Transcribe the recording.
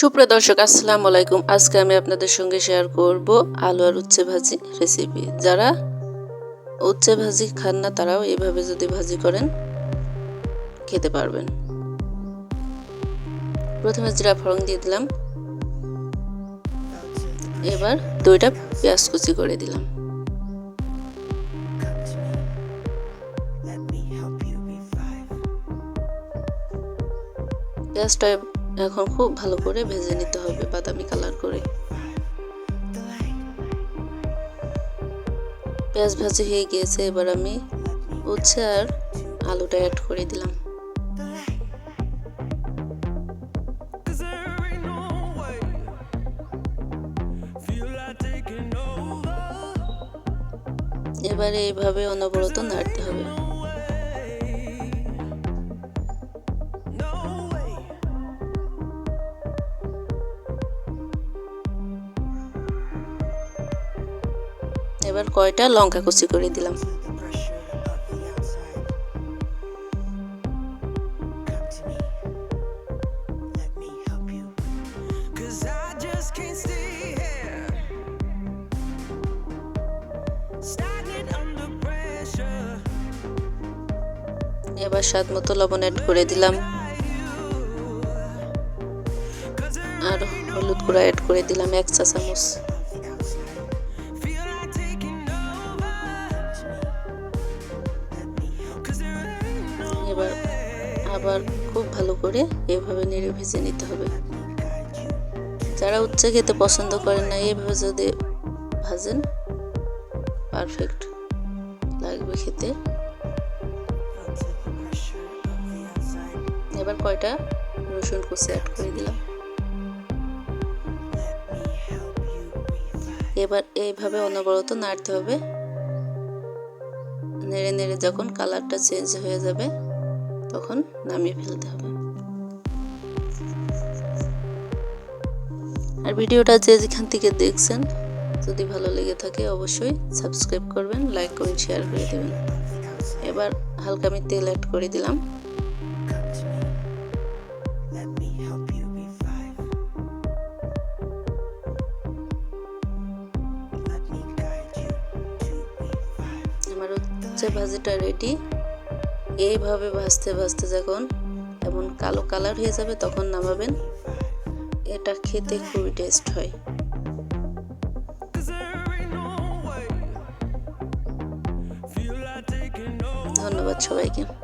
সুপ্রিয় দর্শক, আসসালামু আলাইকুম। আজকে আমি আপনাদের সঙ্গে শেয়ার করব আলু আর উচ্ছে ভাজি রেসিপি যারা উচ্ছে ভাজি খান না, তারাও এভাবে যদি ভাজি করেন, খেতে পারবেন। প্রথমে জিরা ফড়ং দিয়ে দিলাম। এবার দুইটা পেঁয়াজ কুচি করে দিলাম। পেঁয়াজটা এখন খুব ভালো করে ভেজে নিতে হবে বাদামি কালার করে। পেঁয়াজ ভাজি হয়ে গিয়েছে, এবার আমি উচ্ছে আর আলুটা অ্যাড করে দিলাম। এবারে এইভাবে অনবরত নাড়তে হবে। এবার কয়টা লঙ্কা কুচি করে দিলাম। এবার স্বাদ মতো লবণ অ্যাড করে দিলাম। আর হলুদ গুঁড়া অ্যাড করে দিলাম এক চা চামচ এবার আবার খুব ভালো করে এভাবে নেড়ে ভেজে নিতে হবে। যারা উচ্ছে খেতে পছন্দ করেন না, এভাবে যদি ভাজেন পারফেক্ট লাগবে খেতে। এবার কয়টা রসুন কুচি অ্যাড করে দিলাম। এবার এইভাবে অনবরত নাড়তে হবে। নেড়ে নেড়ে যখন কালারটা চেঞ্জ হয়ে যাবে তখন নামিয়ে ফেলতে হবে। আর ভিডিওটা যে যেখান থেকে দেখছেন, যদি ভালো লেগে থাকে অবশ্যই সাবস্ক্রাইব করবেন, লাইক করুন শেয়ার করে দেবেন। এবার হালকা আমি তেল অ্যাড করে দিলাম। আমার হচ্ছে ভাজিটা রেডি এইভাবে ভাজতে ভাজতে যখন এমন কালো কালার হয়ে যাবে, তখন নামাবেন। এটা খেতে খুবই টেস্ট হয়। ধন্যবাদ সবাইকে।